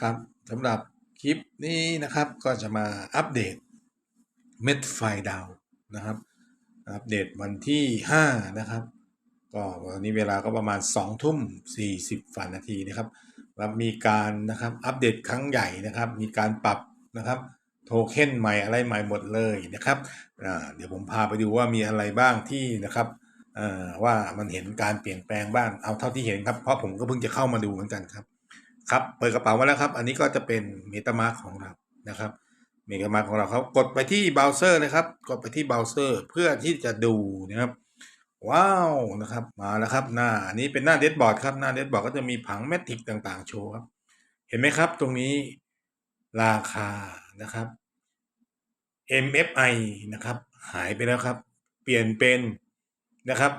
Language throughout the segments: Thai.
ครับสำหรับคลิปนี้นะครับก็จะมาอัปเดตเม็ดไฟดาวนะครับ อัปเดตวันที่ 5 นะครับ ก็วันนี้เวลาก็ประมาณ 2 ทุ่ม 40ฝันนาทีนะครับแล้วมีการนะครับอัปเดตครั้งใหญ่นะครับ มีการปรับนะครับโทเค็นใหม่อะไรใหม่หมดเลยนะครับเดี๋ยวผมพาไปดูว่ามีอะไรบ้างที่นะครับว่ามันเห็นการเปลี่ยนแปลงบ้างเอาเท่าที่เห็นครับเพราะผมก็เพิ่งจะเข้ามาดูเหมือนกันครับ ครับเปิดกระเป๋ามาแล้วครับ อันนี้ก็จะเป็นเมตามาของเรานะครับเมตามาของเราเขากดไปที่เบราว์เซอร์นะครับ กดไปที่เบราว์เซอร์เพื่อที่จะดูนะครับ ว้าวนะครับมาแล้วครับหน้าอันนี้เป็นหน้าเดสบอร์ดครับหน้าเดสบอร์ดก็จะมีผังแมทริกต่างๆ โชว์ครับ เห็นไหมครับตรงนี้ราคานะครับ MFI นะครับ หายไปแล้วครับ เปลี่ยนเป็นนะครับ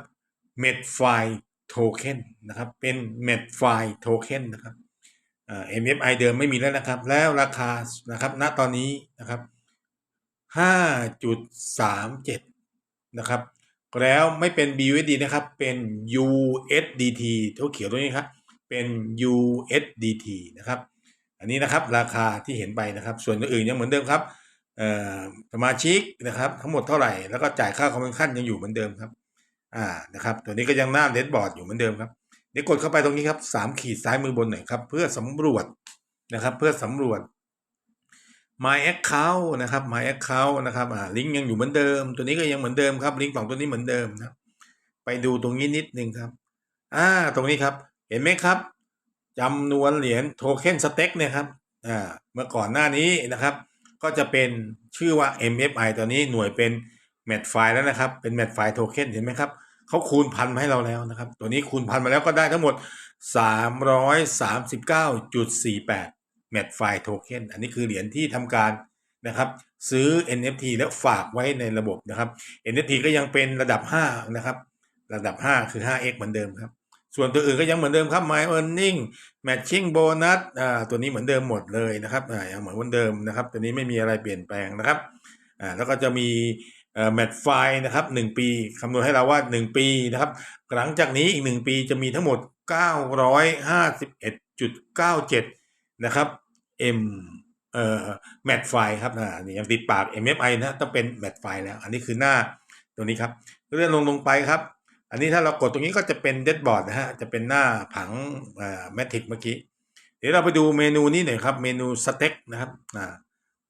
Medfi Token นนะครับ เป็น Medfi Token นนะครับ MFI เดิมไม่มีแล้วนะครับ แล้วราคานะครับ ณตอนนี้นะครับ5.37 นะครับ แล้วไม่เป็น BUSD นะครับ เป็น USDT ตัวเขียวตัวนี้ครับ เป็น USDT นะครับ อันนี้นะครับราคาที่เห็นไปนะครับ ส่วนอื่นยังเหมือนเดิมครับเออสมาชิกนะครับทั้งหมดเท่าไหร่ แล้วก็จ่ายค่าคอมมิชชั่นยังอยู่เหมือนเดิมครับ อ่า นะครับ ตัวนี้ก็ยังหน้าเดสบอร์ดอยู่เหมือนเดิมครับ เดี๋ยวกดเข้าไปตรงนี้ครับสามขีดซ้ายมือบนหน่อยครับ เพื่อสำรวจนะครับ เพื่อสำรวจ My Account นะครับ My Account นะครับอ่าลิงก์ยังอยู่เหมือนเดิม ตัวนี้ก็ยังเหมือนเดิมครับลิงก์สองตัวนี้เหมือนเดิมนะไปดูตรงนี้นิดนึงครับอ่าตรงนี้ครับ เห็นไหมครับจำนวนเหรียญโทเค็นสเต็กเนี่ยครับอ่าเมื่อก่อนหน้านี้นะครับ ก็จะเป็นชื่อว่า MFI ตัวนี้หน่วยเป็นแมทไฟแล้วนะครับ เป็นแมทไฟโทเค็นเห็นไหมครับ เขาคูณพันมาให้เราแล้วนะครับ ตัวนี้คูณพันมาแล้วก็ได้ทั้งหมด 339.48แมทไฟโทเค็นอันนี้คือเหรียญที่ทำการนะครับซื้อ NFT แล้วฝากไว้ในระบบนะครับ NFT ก็ยังเป็นระดับ 5 นะครับ ระดับ 5 คือ 5x เหมือนเดิมครับ ส่วนตัวอื่นก็ยังเหมือนเดิมครับ My Earning Matching Bonus อ่าตัวนี้เหมือนเดิมหมดเลยนะครับอ่ายังเหมือนเดิมนะครับ ตัวนี้ไม่มีอะไรเปลี่ยนแปลงนะครับอ่าแล้วก็จะมี แมทไฟนะครับหนึ่งปีคำนวณให้เราว่า 1 ปีนะครับหลังจากนี้อีก 1 ปีจะมีทั้งหมด 951.97 นะครับ M เอ่อแมทไฟครับนะนี่ยังติดปาก MFI นะต้องเป็นแมทไฟแล้ว อันนี้คือหน้าตัวนี้ครับเลื่อนลงลงไปครับ อันนี้ถ้าเรากดตรงนี้ก็จะเป็นเดดบอร์ดนะฮะจะเป็นหน้าผังแมทริกเมื่อกี้ เดี๋ยวเราไปดูเมนูนี้หน่อยครับ เมนูสเต็กนะครับอ่า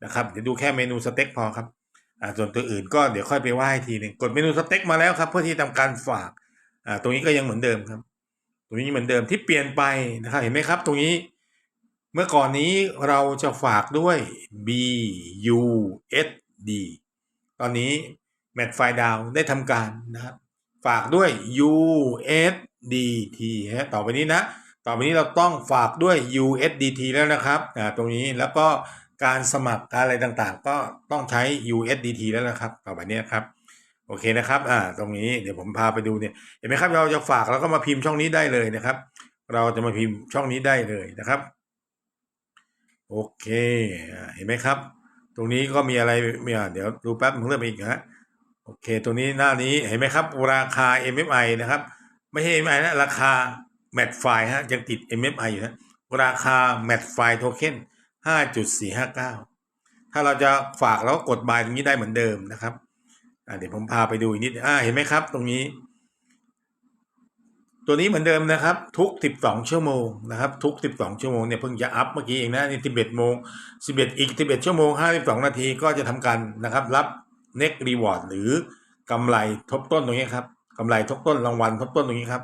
นะครับเดี๋ยวดูแค่เมนูสเต็กพอครับ อ่าส่วนตัวอื่นก็เดี๋ยวค่อยไปว่าให้ทีหนึ่งกดเมนูสเต็กมาแล้วครับ เพื่อที่ทำการฝากอ่าตรงนี้ก็ยังเหมือนเดิมครับ ตรงนี้เหมือนเดิมที่เปลี่ยนไปนะครับเห็นไหมครับ ตรงนี้เมื่อก่อนนี้เราจะฝากด้วย BUSD ตอนนี้แมทไฟดาวได้ทำการนะครับ ฝากด้วย USDT ฮะต่อไปนี้นะ ต่อไปนี้เราต้องฝากด้วย USDT แล้วนะครับอ่าตรงนี้แล้วก็ การสมัครการอะไรต่างๆ ก็ต้องใช้ USDT แล้วนะครับต่อไปนี้ครับ โอเคนะครับ อ่า ตรงนี้เดี๋ยวผมพาไปดูเนี่ย เห็นไหมครับ เราจะฝากเราก็มาพิมพ์ช่องนี้ได้เลยนะครับ เราจะมาพิมพ์ช่องนี้ได้เลยนะครับ โอเค เห็นไหมครับ ตรงนี้ก็มีอะไรมีเดี๋ยวดูแป๊บนึงเริ่มอีกนะฮะ โอเค ตรงนี้หน้านี้เห็นไหมครับ ราคา MFI นะครับ ไม่ใช่ MFI นะ ราคา Mat f i ฮะ ยังติด MFI อยู่นะ ราคา Mat f i Token 5.459 ถ้าเราจะฝากแล้วก็กดบายตรงนี้ได้เหมือนเดิมนะครับเดี๋ยวผมพาไปดูอีกนิดเห็นไหมครับ ตรงนี้ ตัวนี้เหมือนเดิมนะครับ ทุก 12 ชั่วโมงนะครับ ทุก 12 ชั่วโมงเนี่ยเพิ่งจะอัพเมื่อกี้เองนะนี่11โมง11 อีก 11 ชั่วโมง 52 นาทีก็จะทำการนะครับ รับ Next Reward หรือกำไรทบต้นตรงนี้ครับกำไรทบต้นรางวัลทบต้นตรงนี้ครับ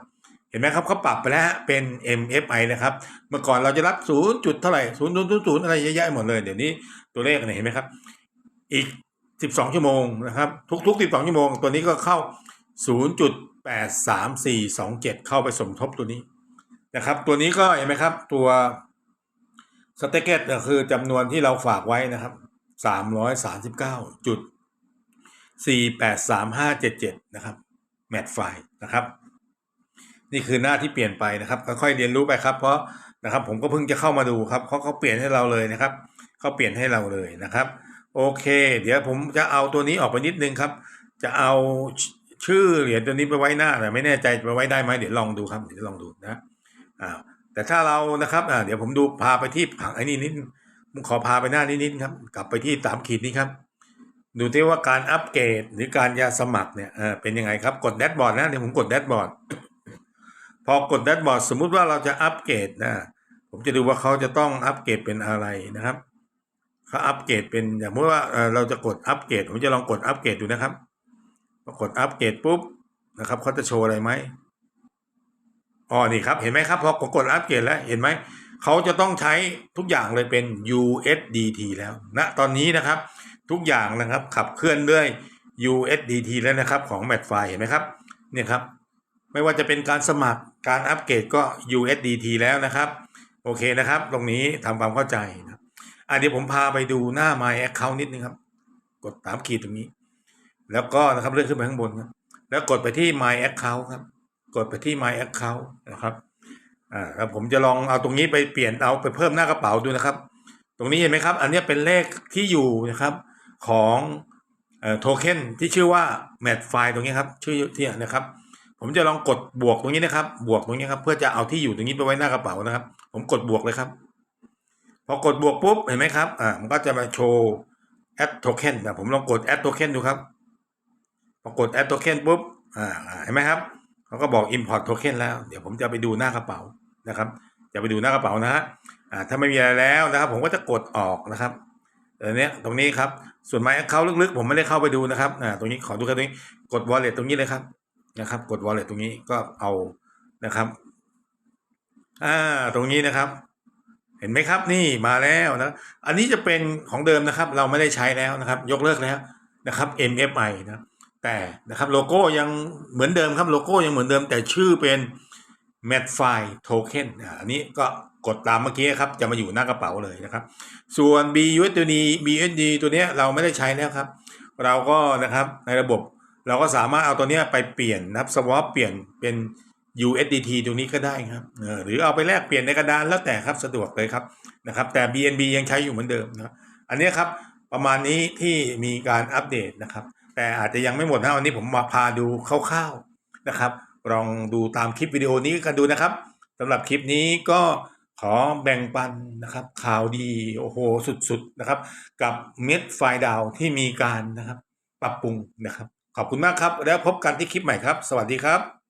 เห็นไหมครับเขาปรับไปแล้วเป็น MFI นะครับ เมื่อก่อนเราจะรับ0จุดเท่าไหร่0 0 0 0อะไรเยอะแยะหมดเลยเดี๋ยวนี้ตัวเลขเนี่ยเห็นไหมครับ อีก 12 ชั่วโมงนะครับ ทุก ๆ 12 ชั่วโมง ตัวนี้ก็เข้า 0.83427 เข้าไปสมทบตัวนี้นะครับ ตัวนี้ก็เห็นไหมครับ ตัวสเต็กเก็ตคือจำนวนที่เราฝากไว้นะครับ 339จุด4833577 นะครับ แมทไฟนะครับ นี่คือหน้าที่เปลี่ยนไปนะครับค่อยๆเรียนรู้ไปครับเพราะนะครับผมก็เพิ่งจะเข้ามาดูครับเขาเขาเปลี่ยนให้เราเลยนะครับเขาเปลี่ยนให้เราเลยนะครับ โอเค เดี๋ยวผมจะเอาตัวนี้ออกไปนิดนึงครับ จะเอาชื่อเหรียญตัวนี้ไปไว้หน้าแต่ไม่แน่ใจไปไว้ได้ไหมเดี๋ยวลองดูครับเดี๋ยวลองดูนะอ่าแต่ถ้าเรานะครับอ่าเดี๋ยวผมดูพาไปที่ผังไอ้นี่นิดผมขอพาไปหน้านี้นิดครับ กลับไปที่สามขีดนี้ครับ ดูที่ว่าการอัปเกรดหรือการยาสมัครเนี่ยเออเป็นยังไงครับกดแดชบอร์ดนะเดี๋ยวผมกดแดชบอร์ด พอกดแดชบอร์ดสมมุติว่าเราจะอัปเกรดนะ ผมจะดูว่าเขาจะต้องอัปเกรดเป็นอะไรนะครับเขาอัปเกรดเป็นอย่างเมื่อว่าเราจะกดอัปเกรดผมจะลองกดอัปเกรดดูนะครับพอกดอัปเกรดปุ๊บนะครับเขาจะโชว์อะไรไหมอ๋อนี่ครับเห็นไหมครับพอกดอัปเกรดแล้วเห็นไหมเขาจะต้องใช้ทุกอย่างเลยเป็น USDT แล้วณตอนนี้นะครับทุกอย่างนะครับขับเคลื่อนด้วย USDT แล้วนะครับของ m a t f i เห็นไหมครับเนี่ยครับ ไม่ว่าจะเป็นการสมัครการอัปเกรดก็ USDT แล้วนะครับ โอเคนะครับ ตรงนี้ทำความเข้าใจนะอะเดี๋ยวผมพาไปดูหน้า My Account นิดนึงครับ กดตามขีดตรงนี้ แล้วก็นะครับเลื่อนขึ้นไปข้างบนครับแล้วกดไปที่ My Account ครับ กดไปที่ My Account นะครับอ่าแล้วผมจะลองเอาตรงนี้ไปเปลี่ยนเอาไปเพิ่มหน้ากระเป๋าดูนะครับ ตรงนี้เห็นไหมครับ อันนี้เป็นเลขที่อยู่นะครับของโทเค็นที่ชื่อว่า m a t f i ตรงนี้ครับชื่อที่นะครับ ผมจะลองกดบวกตรงนี้นะครับ บวกตรงนี้ครับ เพื่อจะเอาที่อยู่ตรงนี้ไปไว้หน้ากระเป๋านะครับ ผมกดบวกเลยครับ พอกดบวกปุ๊บเห็นไหมครับ อ่า มันก็จะมาโชว์ add token นะผมลองกด add token ดูครับ พอกด add token ปุ๊บ อ่า เห็นไหมครับเขาก็บอก import token แล้ว เดี๋ยวผมจะไปดูหน้ากระเป๋านะครับ จะไปดูหน้ากระเป๋านะฮะ อ่า ถ้าไม่มีอะไรแล้วนะครับ ผมก็จะกดออกนะครับต่เนี้ตรงนี้ครับ ส่วน My Account ลึกๆ ผมไม่ได้เข้าไปดูนะครับ อ่า ตรงนี้ขอดูแค่ตรงนี้ กด wallet ตรงนี้เลยครับ นะครับ กด wallet ตรงนี้ก็เอานะครับอ่าตรงนี้นะครับ เห็นไหมครับนี่มาแล้วนะ อันนี้จะเป็นของเดิมนะครับ เราไม่ได้ใช้แล้วนะครับ ยกเลิกแล้วนะครับ MFI นะแต่นะครับโลโก้ยังเหมือนเดิมครับโลโก้ยังเหมือนเดิม แต่ชื่อเป็น m a t f i Token อันนี้ก็กดตามเมื่อกี้ครับ จะมาอยู่หน้ากระเป๋าเลยนะครับ ส่วน BUSD BUSD ตัวเนี้ยเราไม่ได้ใช้แล้วครับ เราก็นะครับในระบบ เราก็สามารถเอาตัวเนี้ยไปเปลี่ยนนะครับ swap เปลี่ยนเป็น USDT ตรงนี้ก็ได้ครับหรือเอาไปแลกเปลี่ยนในกระดานแล้วแต่ครับสะดวกเลยครับนะครับแต่ BNB ยังใช้อยู่เหมือนเดิมนะอันนี้ครับประมาณนี้ที่มีการอัปเดตนะครับ แต่อาจจะยังไม่หมดนะวันนี้ผมมาพาดูคร่าวๆนะครับ ลองดูตามคลิปวิดีโอนี้กันดูนะครับสำหรับคลิปนี้ก็ขอแบ่งปันนะครับข่าวดีโอ้โหสุดๆนะครับ กับเม็ดไฟดาวที่มีการนะครับปรับปรุงนะครับ ขอบคุณมากครับ แล้วพบกันที่คลิปใหม่ครับ สวัสดีครับ